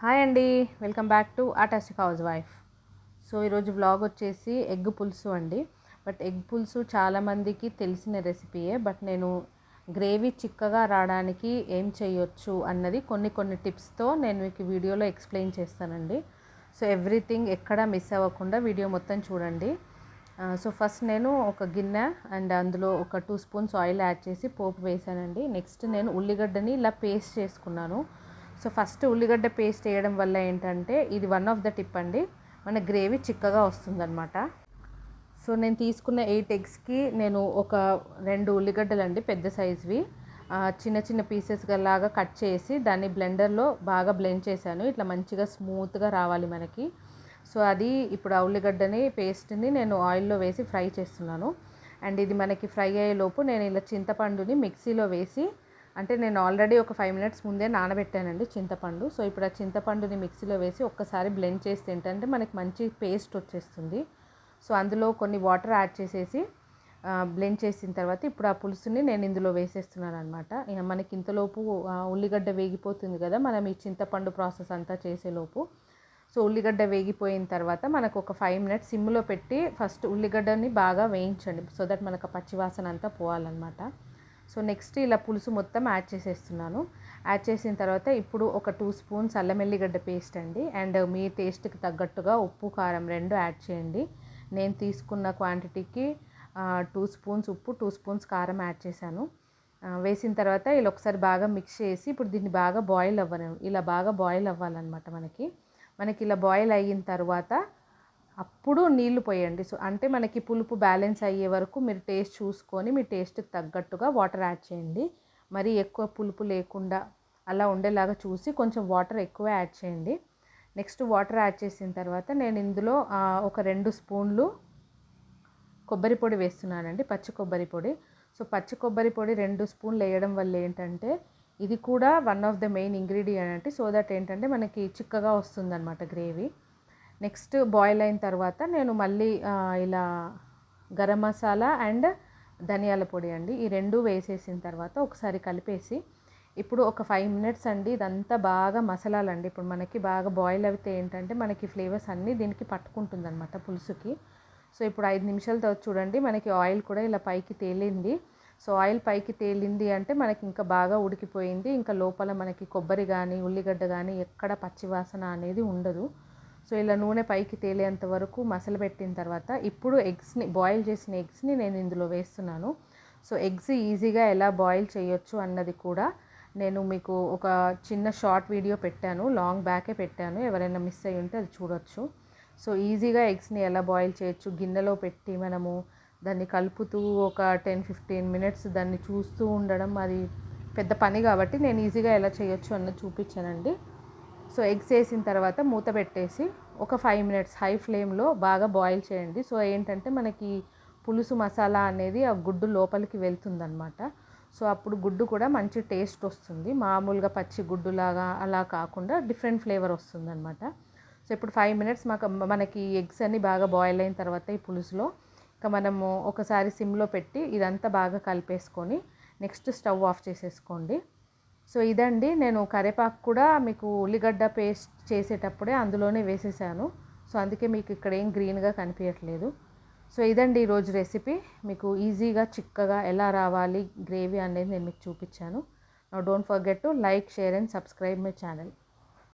Hi అండి. Welcome back to ఆటాసిక్ housewife. So ఈరోజు వ్లాగ్ వచ్చేసి ఎగ్ పులుసు అండి. బట్ ఎగ్ పులుసు చాలామందికి తెలిసిన రెసిపీయే. బట్ నేను గ్రేవీ చిక్కగా రావడానికి ఏం చేయొచ్చు అన్నది కొన్ని కొన్ని టిప్స్తో నేను మీకు వీడియోలో ఎక్స్ప్లెయిన్ చేస్తానండి. సో ఎవ్రీథింగ్ ఎక్కడ మిస్ అవ్వకుండా వీడియో మొత్తం చూడండి. సో ఫస్ట్ నేను ఒక గిన్నె అండ్ అందులో ఒక టూ స్పూన్స్ ఆయిల్ యాడ్ చేసి పోపు వేసానండి. నెక్స్ట్ నేను ఉల్లిగడ్డని ఇలా పేస్ట్ చేసుకున్నాను. సో ఫస్ట్ ఉల్లిగడ్డ పేస్ట్ వేయడం వల్ల ఏంటంటే ఇది వన్ ఆఫ్ ద టిప్ అండి. మన గ్రేవీ చిక్కగా వస్తుందన్నమాట. సో నేను తీసుకున్న ఎయిట్ ఎగ్స్కి నేను ఒక రెండు ఉల్లిగడ్డలు అండి పెద్ద సైజ్వి చిన్న చిన్న పీసెస్గా లాగా కట్ చేసి దాన్ని బ్లెండర్లో బాగా బ్లెండ్ చేశాను. ఇట్లా మంచిగా స్మూత్గా రావాలి మనకి. సో అది ఇప్పుడు ఆ ఉల్లిగడ్డని పేస్ట్ని నేను ఆయిల్లో వేసి ఫ్రై చేస్తున్నాను. అండ్ ఇది మనకి ఫ్రై అయ్యేలోపు నేను ఇలా చింతపండుని మిక్సీలో వేసి అంటే నేను ఆల్రెడీ ఒక ఫైవ్ మినిట్స్ ముందే నానబెట్టానండి చింతపండు. సో ఇప్పుడు ఆ చింతపండుని మిక్సీలో వేసి ఒక్కసారి బ్లెండ్ చేస్తే ఏంటంటే మనకి మంచి పేస్ట్ వచ్చేస్తుంది. సో అందులో కొన్ని వాటర్ యాడ్ చేసేసి బ్లెండ్ చేసిన తర్వాత ఇప్పుడు ఆ పులుసుని నేను ఇందులో వేసేస్తున్నాను అనమాట మనకి ఇంతలోపు ఉల్లిగడ్డ వేగిపోతుంది కదా మనం ఈ చింతపండు ప్రాసెస్ అంతా చేసేలోపు. సో ఉల్లిగడ్డ వేగిపోయిన తర్వాత మనకు ఒక ఫైవ్ మినిట్స్ సిమ్లో పెట్టి ఫస్ట్ ఉల్లిగడ్డని బాగా వేయించండి. సో దట్ మనకు పచ్చివాసన అంతా పోవాలన్నమాట. సో నెక్స్ట్ ఇలా పులుసు మొత్తం యాడ్ చేసేస్తున్నాను. యాడ్ చేసిన తర్వాత ఇప్పుడు ఒక టూ స్పూన్స్ అల్లం ఎల్లిగడ్డ పేస్ట్ అండి. అండ్ మీ టేస్ట్కి తగ్గట్టుగా ఉప్పు కారం రెండు యాడ్ చేయండి. నేను తీసుకున్న క్వాంటిటీకి టూ స్పూన్స్ ఉప్పు టూ స్పూన్స్ కారం యాడ్ చేశాను. వేసిన తర్వాత ఇలా ఒకసారి బాగా మిక్స్ చేసి ఇప్పుడు దీన్ని బాగా బాయిల్ అవ్వను ఇలా బాగా బాయిల్ అవ్వాలన్నమాట మనకి. మనకి ఇలా బాయిల్ అయిన తర్వాత అప్పుడు నీళ్ళు పోయండి. సో అంటే మనకి పులుపు బ్యాలెన్స్ అయ్యే వరకు మీరు టేస్ట్ చూసుకొని మీ టేస్ట్కి తగ్గట్టుగా వాటర్ యాడ్ చేయండి. మరి ఎక్కువ పులుపు లేకుండా అలా ఉండేలాగా చూసి కొంచెం వాటర్ ఎక్కువ యాడ్ చేయండి. నెక్స్ట్ వాటర్ యాడ్ చేసిన తర్వాత నేను ఇందులో ఒక రెండు స్పూన్లు కొబ్బరి పొడి వేస్తున్నానండి పచ్చి కొబ్బరి పొడి. సో పచ్చి కొబ్బరి పొడి రెండు స్పూన్లు వేయడం వల్ల ఏంటంటే ఇది కూడా one of the main ingredient so that ఏంటంటే మనకి చిక్కగా వస్తుందన్నమాట గ్రేవీ. నెక్స్ట్ బాయిల్ అయిన తర్వాత నేను మళ్ళీ ఇలా గరం మసాలా అండ్ ధనియాల పొడి అండి. ఈ రెండు వేసేసిన తర్వాత ఒకసారి కలిపేసి ఇప్పుడు ఒక ఫైవ్ మినిట్స్ అండి ఇదంతా బాగా మసాలాలండి. ఇప్పుడు మనకి బాగా బాయిల్ అయితే ఏంటంటే మనకి ఫ్లేవర్స్ అన్నీ దీనికి పట్టుకుంటుంది అనమాట పులుసుకి. సో ఇప్పుడు ఐదు నిమిషాల తర్వాత చూడండి మనకి ఆయిల్ కూడా ఇలా పైకి తేలింది. సో ఆయిల్ పైకి తేలింది అంటే మనకి ఇంకా బాగా ఉడికిపోయింది. ఇంకా లోపల మనకి కొబ్బరి కానీ ఉల్లిగడ్డ కానీ ఎక్కడ పచ్చివాసన అనేది ఉండదు. సో ఇలా నూనె పైకి తేలేంత వరకు మసలు పెట్టిన తర్వాత ఇప్పుడు ఎగ్స్ని బాయిల్ చేసిన ఎగ్స్ని నేను ఇందులో వేస్తున్నాను. సో ఎగ్స్ ఈజీగా ఎలా బాయిల్ చేయొచ్చు అన్నది కూడా నేను మీకు ఒక చిన్న షార్ట్ వీడియో పెట్టాను లాంగ్ బ్యాకే పెట్టాను. ఎవరైనా మిస్ అయ్యి ఉంటే అది చూడొచ్చు. సో ఈజీగా ఎగ్స్ని ఎలా బాయిల్ చేయొచ్చు గిన్నెలో పెట్టి మనము దాన్ని కలుపుతూ ఒక టెన్ ఫిఫ్టీన్ మినిట్స్ దాన్ని చూస్తూ ఉండడం అది పెద్ద పని కాబట్టి నేను ఈజీగా ఎలా చేయొచ్చు అన్నది చూపించానండి. సో ఎగ్స్ వేసిన తర్వాత మూత పెట్టేసి ఒక ఫైవ్ మినిట్స్ హై ఫ్లేమ్లో బాగా బాయిల్ చేయండి. సో ఏంటంటే మనకి పులుసు మసాలా అనేది ఆ గుడ్డు లోపలికి వెళ్తుందనమాట సో అప్పుడు గుడ్డు కూడా మంచి టేస్ట్ వస్తుంది. మామూలుగా పచ్చి గుడ్డులాగా అలా కాకుండా డిఫరెంట్ ఫ్లేవర్ వస్తుందనమాట సో ఇప్పుడు ఫైవ్ మినిట్స్ మాకు మనకి ఎగ్స్ అన్ని బాగా బాయిల్ అయిన తర్వాత ఈ పులుసులో ఇంకా మనము ఒకసారి సిమ్లో పెట్టి ఇదంతా బాగా కలిపేసుకొని నెక్స్ట్ స్టవ్ ఆఫ్ చేసేసుకోండి. సో ఇదండి. నేను కరేపాకు కూడా మీకు ఉల్లిగడ్డ పేస్ట్ చేసేటప్పుడే అందులోనే వేసేసాను. సో అందుకే మీకు ఇక్కడ ఏం గ్రీన్గా కనిపించట్లేదు. సో ఇదండి ఈరోజు రెసిపీ. మీకు ఈజీగా చిక్కగా ఎలా రావాలి గ్రేవీ అనేది నేను మీకు చూపించాను. Don't forget to like share and subscribe my channel.